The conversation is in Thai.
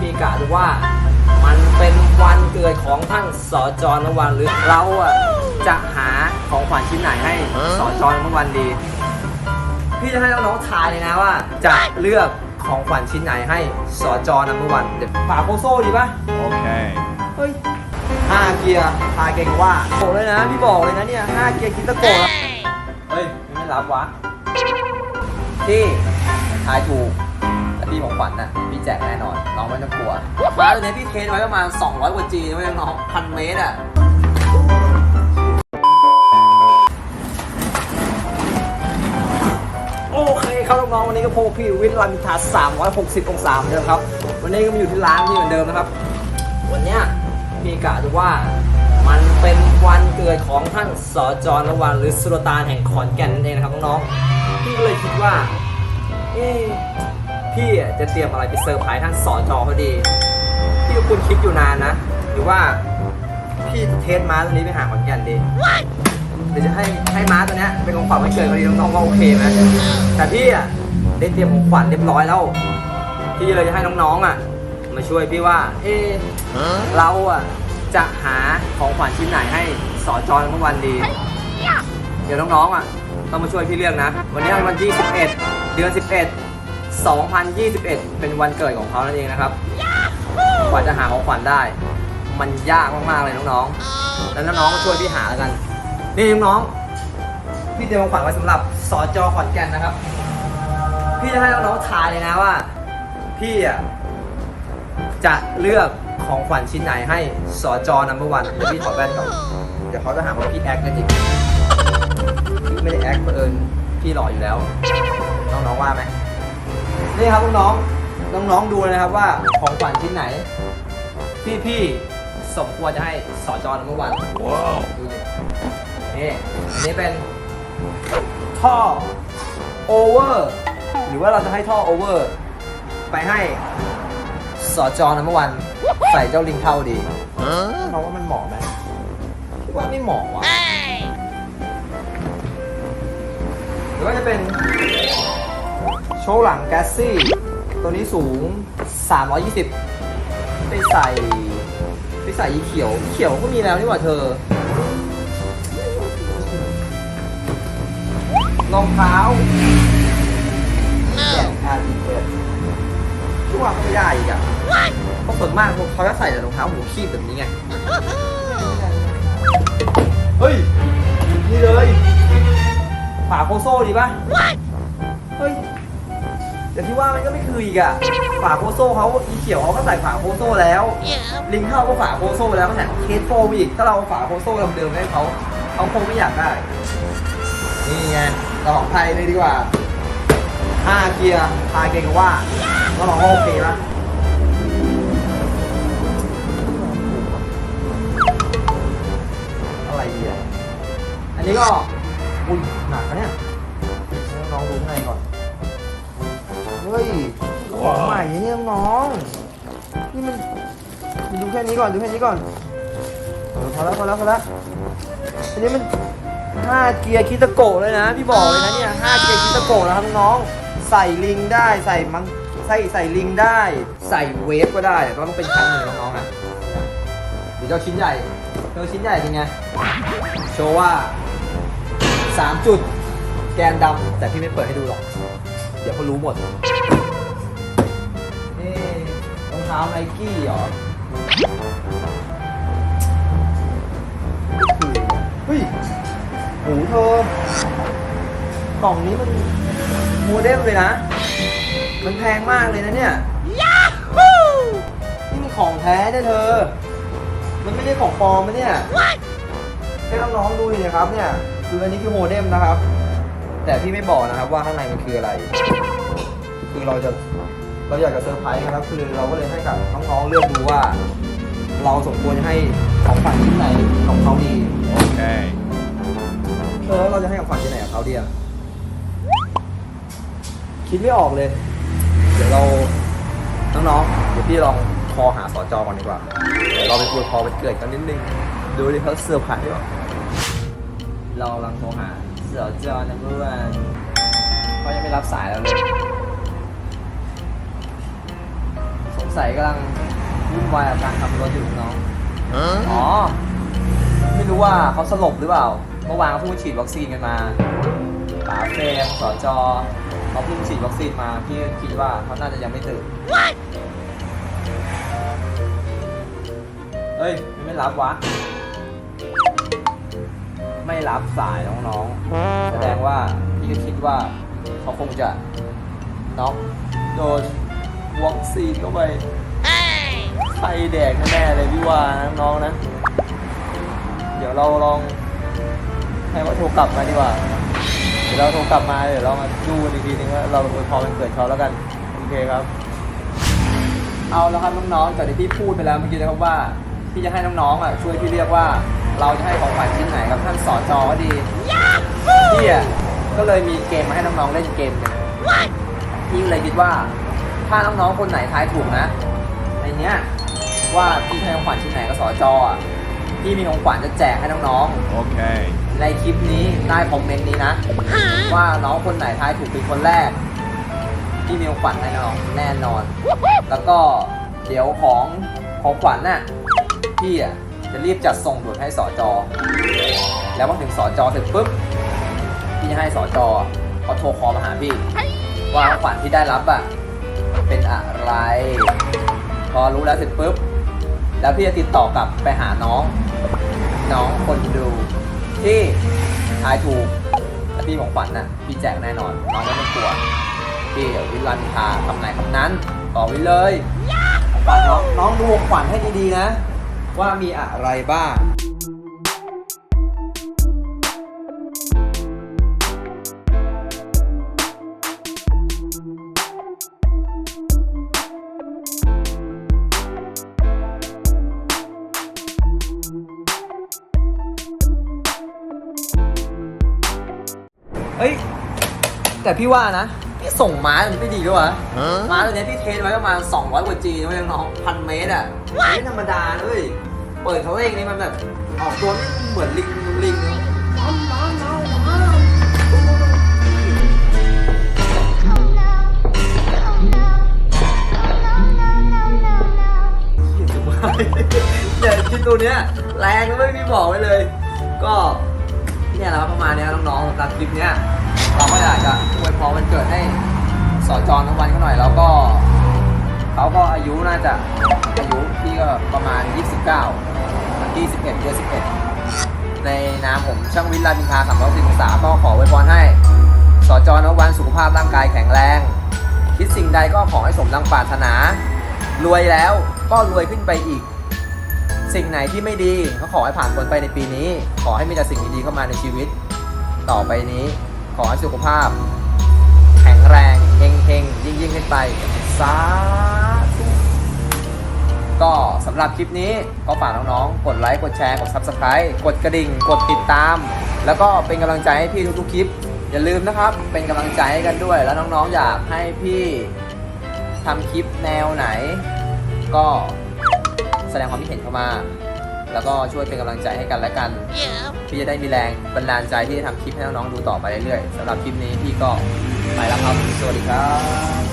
พี่กะดูว่ามันเป็นวันเกิดของท่านสจนวันหรือเราอะจะหาของขวัญชิ้นไหนให้สจนวันดี พี่จะให้น้องๆทายเลยนะว่า จะเลือกของขวัญชิ้นไหนให้สจนัมเบอร์วันเดี๋ยวฝาโคโซ่ดีปะ Okay. เฮ้ยห้าเกียร์ทายเก่งว่าโกเลยนะพี่บอกเลยนะเนี่ยห้าเกียร์คิดตะโกะเฮ้ยไม่รับวะพี่ทายถูกแต่ พี่ของขวัญน่ะพี่แจกแน่นอน น้องไม่ต้องกลัวม้าตัวนี้พี่เทรนไว้ประมาณ 200 กว่าจีนะเว้ยน้องพันเมตรอะโอเคครับน้องๆวันนี้ก็พบพี่วิทย์ลามินทา360 องศาเหมือนเดิมครับ วันนี้ก็มาอยู่ที่ร้านที่เหมือนเดิมนะครับ วันเนี้ยพี่กะดูว่ามันเป็นวันเกิดของท่านสจนวันหรือสุลตานแห่งขอนแก่นนั่นเองนะครับน้องๆพี่ก็เลยคิดว่า เอ๊ะ พี่จะเตรียมอะไรไปเซอร์ไพรส์ท่านสจอพอดี พี่ก็คุณคิดอยู่นานนะ หรือว่าพี่เทสม้าตัวนี้ไปหาขอนแก่นดีเดี๋ยวจะให้ให้ม้าตัวเนี้ยเป็นของขวัญวันเกิดพอดีน้องๆว่าโอเคไหมแต่พี่อะได้เตรียมของขวัญเรียบร้อยแล้ว พี่เลยจะให้น้องๆอะ มาช่วยพี่ว่า เอ๊ะเราอะจะหาของขวัญชิ้นไหนให้สอจอยเมื่อวันดี เดี๋ยวน้องๆอะต้องมาช่วยพี่เลือกนะ วันนี้วันที่ 11 เดือน 11 2021 เป็นวันเกิดของเขานั่นเองนะครับกว่าจะหาของขวัญได้ มันยากมากๆเลยน้องๆ แล้วน้องๆช่วยพี่หาแล้วกัน นี่น้องๆ พี่เตรียมของขวัญไว้สำหรับสอจอขอนแก่นนะครับ พี่จะให้น้องๆทายเลยนะว่า พี่อะจะเลือกของขวัญชิ้นไหนให้สอจอนัมเบอร์วันเดี๋ยวพี่ถอดแว่นก่อนเดี๋ยวเขาจะหาว่าพี่แอคกันอีกพี่ไม่ได้แอคเอิญพี่หล่ออยู่แล้ว น้องๆว่าไหม นี่ครับน้องๆน้องๆดูเลยนะครับว่าของขวัญชิ้นไหนพี่พี่ๆสมควรจะให้สอจอนัมเบอร์วัน Wow. ดูดินี่อันนี้เป็นท่อโอเวอร์หรือว่าเราจะให้ท่อโอเวอร์ไปให้สอจอนัมเบอร์วันใส่เจ้าลิงเท่าดี Huh? เราว่ามันเหมาะไหมคิดว่าไม่เหมาะว่ะหรือว่าจะเป็น โชว์หลังแกสซี่ ตัวนี้สูง 320 ไปใส่ไปใส่ยีเขียวยีเขียวก็มีแล้วนี่หว่าเธอ รองเท้าแดดอาดีเปิดทุกวันก็ไม่ได้อีกอะเพราะส่วนมากพวกเขาจะใส่แต่รองเท้าหูคีบแบบนี้ไง เฮ้ย นี่เลยฝาโคโซ่ดีป่ะ เฮ้ย แต่ที่ว่ามันก็ไม่คืออีกอะฝาโคโซ่เขาอีเขียวเขาก็ใส่ฝาโคโซ่แล้ว ลิงเข้าก็ฝาโคโซ่แล้วก็แถมเคสโฟมอีก ถ้าเราเอาฝาโคโซ่เดิมๆให้เขาเขาคงไม่อยากได้ นี่ไงเราของไทยเลยดีกว่าห้าเกียร์พาเกงว่าก็ลองว่าโอเคปะอะไรดีอะอันนี้ก็อุ้ยหนักนะเนี่ยลองดูข้างในก่อนเฮ้ ยของใหม่เนี่ยน้องนี่มันดูแค่นี้ก่อนดูแค่นี้ก่อนเออพอแล้วพอแล้วพอแล้วอันนี้มันห้าเกียร์คิตาโกะเลยนะพี่บอกเลยนะเนี่ยห้าเกียร์คิตาโกะนะครับน้องใส่ลิงได้ใส่มังใส่ใส่ลิงได้ ใส่เวฟก็ได้แต่ต้องเป็นชั้นหนึ่งน้องๆนะเดี๋ยวเจ้าชิ้นใหญ่เจ้าชิ้นใหญ่เป็นไงโชว์ว่าสามจุดแกนดำแต่พี่ไม่เปิดให้ดูหรอก เดี๋ยวเขารู้หมดนี่รองเท้าไนกี้เหรอเฮ้ยโหเธอกล่องนี้มันโมเดลเลยนะ มันแพงมากเลยนะเนี่ยนี่มันของแท้เนี่ยเธอ มันไม่ใช่ของปลอมนะเนี่ยให้น้องๆดูเลยนะครับเนี่ย คืออันนี้คือโมเดมนะครับ แต่พี่ไม่บอกนะครับว่าข้างในมันคืออะไร คือเราจะเราอยากจะเซอร์ไพรส์นะครับคือเราก็เลยให้กับน้องๆเลือกดูว่า เราสมควรจะให้ของขวัญชิ้นไหนของเขาดี Okay. เออแล้วเราจะให้ของขวัญชิ้นไหนกับเขาดีอะคิดไม่ออกเลย เดี๋ยวเราน้องๆเดี๋ยวพี่ลองคอหาสอจอก่อนดีกว่าเดี๋ยวเราไปคุยคอไปเกิดกันนิดนึงดูดิเขาเซอร์ไพรส์หรอเรากำลังโทรหา สอจอนะเพื่อนเขายังไม่รับสายเราเลยสงงสัยกำลังวุ่นวายกับการทำรถอยู่น้องอ๋อ ไม่รู้ว่าเขาสลบหรือเปล่า เมื่อวานเขาเพิ่งฉีดวัคซีนกันมาป๋าเฟรมสจเขาเพิ่งฉีดวัคซีนมาพี่คิดว่าเขาน่าจะยังไม่ตื่นเฮ้ย ไม่รับวะ ไม่รับสายน้องๆ แสดงว่าพี่ก็คิดว่าเขาคงจะน็อกโดนวัคซีนเข้าไปไข้แดกแน่เลยพี่ว่านะน้องๆนะ เดี๋ยวเราลองให้ว่าโทรกลับมาดีกว่า เดี๋ยวเราโทรกลับมาเดี๋ยวเรามาดูอีกทีนึงว่าเราอวยพรเป็นเกิดเขาแล้วกันโอเคครับ เอาแล้วครับน้องๆจากที่พี่พูดไปแล้วเมื่อกี้นะครับว่าพี่จะให้น้องๆอะช่วยพี่เรียกว่า เราจะให้ของขวัญชิ้นไหนกับท่านสอนจอก็ดีพี่อะก็เลยมีเกมมาให้น้องๆเล่นเกมหนึ่งพี่เลยคิดว่า ถ้าน้องๆคนไหนทายถูกนะในเนี้ยว่าพี่ให้ของขวัญชิ้นไหนกับสอจอะพี่มีของขวัญจะแจกให้น้องๆ Okay. ในคลิปนี้ใต้คอมเมนต์นี้นะ ว่าน้องคนไหนทายถูกเป็นคนแรกที่มีของขวัญให้น้องแน่นอน แล้วก็เดี๋ยวของของขวัญน่ะพี่อะ จะรีบจัดส่งด่วนให้สอจอ แล้วพอถึงสอจอเสร็จปุ๊บ พี่จะให้สอจอเขาโทรคอมาหาพี่ ว่าขวัญที่ได้รับอะเป็นอะไร พอรู้แล้วเสร็จปุ๊บ แล้วพี่จะติดต่อกลับไปหาน้อง น้องคนดู ที่ทายถูกและพี่ของขวัญน่ะพี่แจกแน่นอน น้องไม่ต้องกลัวพี่เดี๋ยววิลันทาคำไหนคำนั้นต่อไว้เลย ขวัญน้องน้องดูขวัญให้ดีๆนะ ว่ามีอะไรบ้างเอ้ย แต่พี่ว่านะ พี่ส่งม้ามันไม่ดีด้วยวะ Huh? ม้าตัวเนี้ยพี่เทสไว้ประมาณ 200 กว่า G นะเว้ยน้องพันเมตรอะไม่ธรรมดานะเลยเปิดเขาเองนี่มันแบบออกตัวไม่เหมือนลิงลิงเนี่ยคิดตัวเนี้ยแรงนะไม่มีบอกไว้เลย ก็เนี่ยแหละครับประมาณเนี้ยน้องๆสำหรับคลิปเนี้ย เราก็อยากจะอวยพรวันเกิดให้สอจอนทั้งวันเขาหน่อยแล้วก็เขาก็อายุน่าจะอายุพี่ก็ประมาณ 29วันที่11เดือน11 ในนามผมช่างวิทย์รามอินทาสามร้อยสิบสามก็ขอไว้พรให้สจนวันสุขภาพร่างกายแข็งแรง คิดสิ่งใดก็ขอให้สมดังปรารถนา รวยแล้วก็รวยขึ้นไปอีก สิ่งไหนที่ไม่ดีก็ขอให้ผ่านพ้นไปในปีนี้ ขอให้มีแต่สิ่งดีๆเข้ามาในชีวิต ต่อไปนี้ ขอให้สุขภาพ แข็งแรงเฮงเฮงยิ่งยิ่งๆขึ้นไปสาธุก็สำหรับคลิปนี้ก็ฝากน้องๆ กดไลค์ กดแชร์ กด Subscribe กดกระดิ่ง กดติดตาม แล้วก็เป็นกำลังใจให้พี่ทุกๆคลิป อย่าลืมนะครับ เป็นกำลังใจให้กันด้วย แล้วน้องๆ อยากให้พี่ทำคลิปแนวไหน ก็แสดงความคิดเห็นเข้ามา แล้วก็ช่วยเป็นกำลังใจให้กันและกัน พี่จะได้มีแรงบันดาลใจที่จะทำคลิปให้น้องๆดูต่อไปเรื่อยๆสำหรับคลิปนี้พี่ก็ไปแล้วครับ สวัสดีครับ